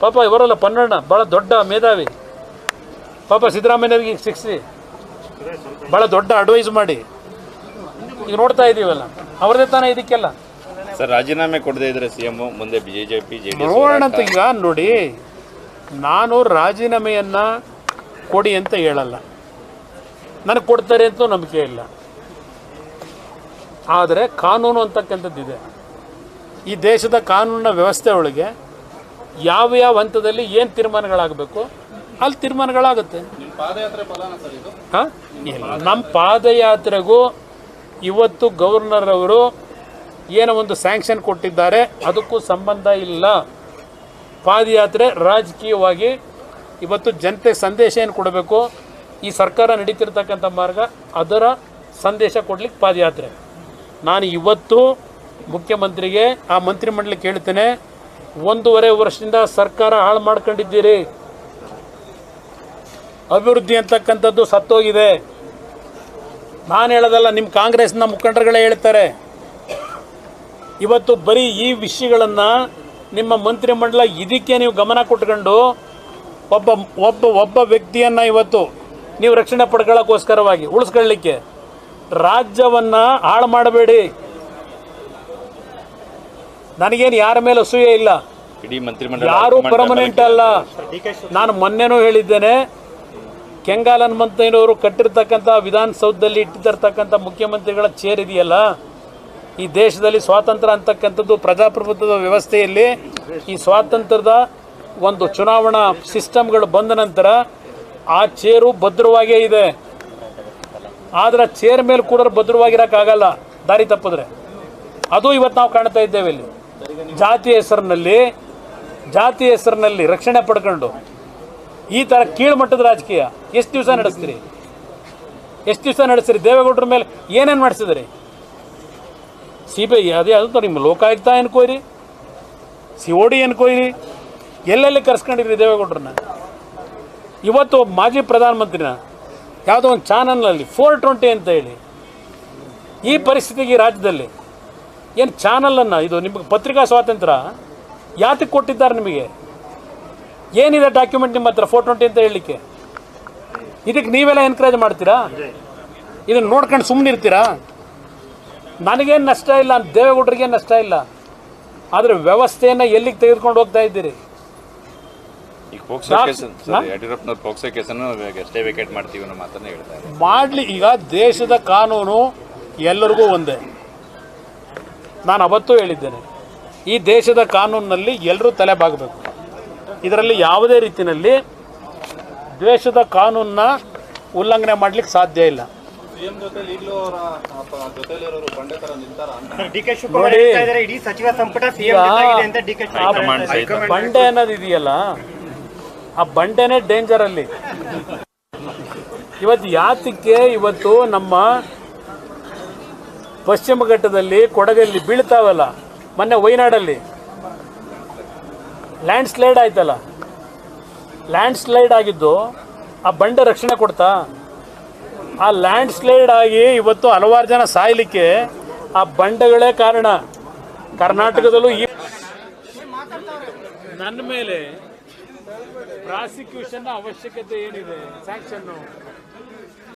ಪಾಪ ಇವರಲ್ಲ ಪನ್ನಣ್ಣ ಭಾಳ ದೊಡ್ಡ ಮೇಧಾವಿ. ಪಾಪ ಸಿದ್ದರಾಮಯ್ಯನವ್ರಿಗೆ ಈಗ ಸಿಕ್ಸಿ. ಭಾಳ ದೊಡ್ಡ ಅಡ್ವೈಸ್ ಮಾಡಿ. ಈಗ ನೋಡ್ತಾ ಇದ್ದೀವಲ್ಲ ಅವ್ರದೇ ತಾನೇ ಇದಕ್ಕೆಲ್ಲ. ಸರ್ ರಾಜೀನಾಮೆ ಕೊಡದೇ ಇದ್ರೆ ಸಿಎಂ ಮುಂದೆ ಬಿಜೆಪಿ ನೋಡೋಣ ಅಂತ ಈಗ ನೋಡಿ ನಾನು ರಾಜೀನಾಮೆಯನ್ನು ಕೊಡಿ ಅಂತ ಹೇಳಲ್ಲ. ನನಗೆ ಕೊಡ್ತಾರೆ ಅಂತ ನಂಬಿಕೆ ಇಲ್ಲ. ಆದರೆ ಕಾನೂನು ಅಂತಕ್ಕಂಥದ್ದಿದೆ. ಈ ದೇಶದ ಕಾನೂನಿನ ವ್ಯವಸ್ಥೆ ಒಳಗೆ ಯಾವ ಯಾವ ಹಂತದಲ್ಲಿ ಏನು ತೀರ್ಮಾನಗಳಾಗಬೇಕು ಅಲ್ಲಿ ತೀರ್ಮಾನಗಳಾಗುತ್ತೆ. ಹಾಂ? ನಮ್ಮ ಪಾದಯಾತ್ರೆಗೂ ಇವತ್ತು ಗವರ್ನರ್ ಅವರು ಏನೋ ಒಂದು ಸ್ಯಾಂಕ್ಷನ್ ಕೊಟ್ಟಿದ್ದಾರೆ ಅದಕ್ಕೂ ಸಂಬಂಧ ಇಲ್ಲ. ಪಾದಯಾತ್ರೆ ರಾಜಕೀಯವಾಗಿ ಇವತ್ತು ಜನತೆ ಸಂದೇಶ ಏನು ಕೊಡಬೇಕು. ಈ ಸರ್ಕಾರ ನಡೀತಿರ್ತಕ್ಕಂಥ ಮಾರ್ಗ ಅದರ ಸಂದೇಶ ಕೊಡ್ಲಿಕ್ಕೆ ಪಾದಯಾತ್ರೆ. ನಾನು ಇವತ್ತು ಮುಖ್ಯಮಂತ್ರಿಗೆ ಆ ಮಂತ್ರಿಮಂಡಲಕ್ಕೆ ಕೇಳ್ತೇನೆ ಒಂದೂವರೆ ವರ್ಷದಿಂದ ಸರ್ಕಾರ ಹಾಳು ಮಾಡ್ಕೊಂಡಿದ್ದೀರಿ. ಅಭಿವೃದ್ಧಿ ಅಂತಕ್ಕಂಥದ್ದು ಸತ್ತೋಗಿದೆ. ನಾನು ಹೇಳೋದಲ್ಲ ನಿಮ್ಮ ಕಾಂಗ್ರೆಸ್ನ ಮುಖಂಡರುಗಳೇ ಹೇಳ್ತಾರೆ. ಇವತ್ತು ಬರೀ ಈ ವಿಷಯಗಳನ್ನು ನಿಮ್ಮ ಮಂತ್ರಿಮಂಡಲ ಇದಕ್ಕೆ ನೀವು ಗಮನ ಕೊಟ್ಕೊಂಡು ಒಬ್ಬ ಒಬ್ಬ ಒಬ್ಬ ವ್ಯಕ್ತಿಯನ್ನು ಇವತ್ತು ನೀವು ರಕ್ಷಣೆ ಪಡ್ಕೊಳ್ಳೋಕ್ಕೋಸ್ಕರವಾಗಿ ಉಳಿಸ್ಕೊಳ್ಳಿಕ್ಕೆ ರಾಜ್ಯವನ್ನು ಹಾಳು ಮಾಡಬೇಡಿ. ನನಗೇನು ಯಾರ ಮೇಲೆ ಅಸೂಯೆ ಇಲ್ಲ. ಇಡೀ ಮಂತ್ರಿಮಂಡಲ ಯಾರು ಪರ್ಮನೆಂಟ್ ಅಲ್ಲ. ನಾನು ಮೊನ್ನೆನೂ ಹೇಳಿದ್ದೇನೆ ಕೆಂಗಾಲ್ ಹನುಮಂತಯ್ಯನವರು ಕಟ್ಟಿರ್ತಕ್ಕಂಥ ವಿಧಾನಸೌಧದಲ್ಲಿ ಇಟ್ಟಿರ್ತಕ್ಕಂಥ ಮುಖ್ಯಮಂತ್ರಿಗಳ ಚೇರ್ ಇದೆಯಲ್ಲ ಈ ದೇಶದಲ್ಲಿ ಸ್ವಾತಂತ್ರ್ಯ ಅಂತಕ್ಕಂಥದ್ದು ಪ್ರಜಾಪ್ರಭುತ್ವದ ವ್ಯವಸ್ಥೆಯಲ್ಲಿ ಈ ಸ್ವಾತಂತ್ರ್ಯದ ಒಂದು ಚುನಾವಣಾ ಸಿಸ್ಟಮ್ಗಳು ಬಂದ ನಂತರ ಆ ಚೇರು ಭದ್ರವಾಗೇ ಇದೆ. ಆದರೆ ಚೇರ್ ಮೇಲೆ ಕೂಡ ಭದ್ರವಾಗಿರೋಕ್ಕಾಗಲ್ಲ. ದಾರಿ ತಪ್ಪಿದ್ರೆ. ಅದು ಇವತ್ತು ನಾವು ಕಾಣ್ತಾ ಇದ್ದೇವೆ ಇಲ್ಲಿ. ಜಾತಿ ಹೆಸರಿನಲ್ಲಿ ಜಾತಿ ಹೆಸರಿನಲ್ಲಿ ರಕ್ಷಣೆ ಪಡ್ಕೊಂಡು, ಈ ಥರ ಕೀಳುಮಟ್ಟದ ರಾಜಕೀಯ ಎಷ್ಟು ದಿವಸ ನಡೆಸ್ತೀರಿ? ಎಷ್ಟು ದಿವಸ ನಡೆಸ್ತೀರಿ? ದೇವೇಗೌಡರ ಮೇಲೆ ಏನೇನು ಮಾಡಿಸಿದ್ರಿ? ಸಿ ಬಿ ಐ ಅದೇ ಅದು ನಿಮ್ಮ Lokayukta enquiry C O D enquiry ಎಲ್ಲೆಲ್ಲಿ ಕರ್ಸ್ಕೊಂಡಿರಿ ದೇವೇಗೌಡರನ್ನ? ಇವತ್ತು ಮಾಜಿ ಪ್ರಧಾನಮಂತ್ರಿನ ಯಾವುದೋ ಒಂದು ಚಾನಲ್ನಲ್ಲಿ ಫೋರ್ ಟ್ವೆಂಟಿ ಅಂತ ಹೇಳಿ, ಈ ಪರಿಸ್ಥಿತಿಗೆ ರಾಜ್ಯದಲ್ಲಿ ಏನು ಚಾನಲನ್ನು ಇದು ನಿಮಗೆ ಪತ್ರಿಕಾ ಸ್ವಾತಂತ್ರ್ಯ? ಯಾತಕ್ಕೆ ಕೊಟ್ಟಿದ್ದಾರೆ ನಿಮಗೆ? ಏನಿದೆ ಡಾಕ್ಯುಮೆಂಟ್ ನಿಮ್ಮ ಹತ್ರ ಫೋರ್ ಟ್ವೆಂಟಿ ಅಂತ ಹೇಳಲಿಕ್ಕೆ? ಇದಕ್ಕೆ ನೀವೆಲ್ಲ ಎನ್ಕರೇಜ್ ಮಾಡ್ತೀರಾ? ಇದನ್ನು ನೋಡ್ಕೊಂಡು ಸುಮ್ಮನೆ ಇರ್ತೀರಾ? ನನಗೇನು ನಷ್ಟ ಇಲ್ಲ ದೇವೇಗೌಡರಿಗೇನು ನಷ್ಟ ಇಲ್ಲ. ಆದರೆ ವ್ಯವಸ್ಥೆಯನ್ನು ಎಲ್ಲಿಗೆ ತೆಗೆದುಕೊಂಡು ಹೋಗ್ತಾ ಇದ್ದೀರಿ. ಮಾಡಲಿ ಈಗ ದೇಶದ ಕಾನೂನು ಎಲ್ಲರಿಗೂ ಒಂದೇ. ನಾನು ಅವತ್ತೂ ಹೇಳಿದ್ದೇನೆ ಈ ದೇಶದ ಕಾನೂನಿನಲ್ಲಿ ಎಲ್ಲರೂ ತಲೆ ಬಾಗಬೇಕು ಇದರಲ್ಲಿ ಯಾವುದೇ ರೀತಿಯಲ್ಲಿ ದ್ವೇಷದ ಕಾನೂನನ್ನ ಉಲ್ಲಂಘನೆ ಮಾಡಲಿಕ್ಕೆ ಸಾಧ್ಯ ಇಲ್ಲ. ಡಿ ಕೆ ಶಿವಕುಮಾರ್ ನೋಡಿ. ಹೇಳ್ತಾ ಇದ್ದಾರೆ ಇಡೀ ಸಚಿವ ಸಂಪುಟ ಸಿಎಂ ಜೊತೆಗಿದೆ ಅಂತ ಡಿ ಕೆ ಆ ಶಿವಕುಮಾರ್ ಬಂಡೆ ಅನ್ನೋದು ಇದೆಯಲ್ಲ ಆ ಬಂಡೆನೇ ಡೇಂಜರ್ ಅಲ್ಲಿ. ಇವತ್ತು ಯಾತಕ್ಕೆ ಇವತ್ತು ನಮ್ಮ ಪಶ್ಚಿಮ ಘಟ್ಟದಲ್ಲಿ ಕೊಡಗಲ್ಲಿ ಬೀಳ್ತಾವಲ್ಲ, ಮೊನ್ನೆ ವೈನಾಡಲ್ಲಿ. ಲ್ಯಾಂಡ್ ಸ್ಲೈಡ್ ಆಯ್ತಲ್ಲ. ಲ್ಯಾಂಡ್ ಸ್ಲೈಡ್ ಆಗಿದ್ದು ಆ ಬಂಡೆ ರಕ್ಷಣೆ ಕೊಡ್ತಾ, ಆ ಲ್ಯಾಂಡ್ ಸ್ಲೈಡ್ ಆಗಿ ಇವತ್ತು ಹಲವಾರು ಜನ ಸಾಯಲಿಕ್ಕೆ ಆ ಬಂಡೆಗಳೇ ಕಾರಣ. ಕರ್ನಾಟಕದಲ್ಲೂ ಈ ನನ್ನ ಮೇಲೆ ಪ್ರಾಸಿಕ್ಯೂಷನ್ ಅವಶ್ಯಕತೆ ಏನಿದೆ? ಸ್ಯಾಂಕ್ಷನ್ನು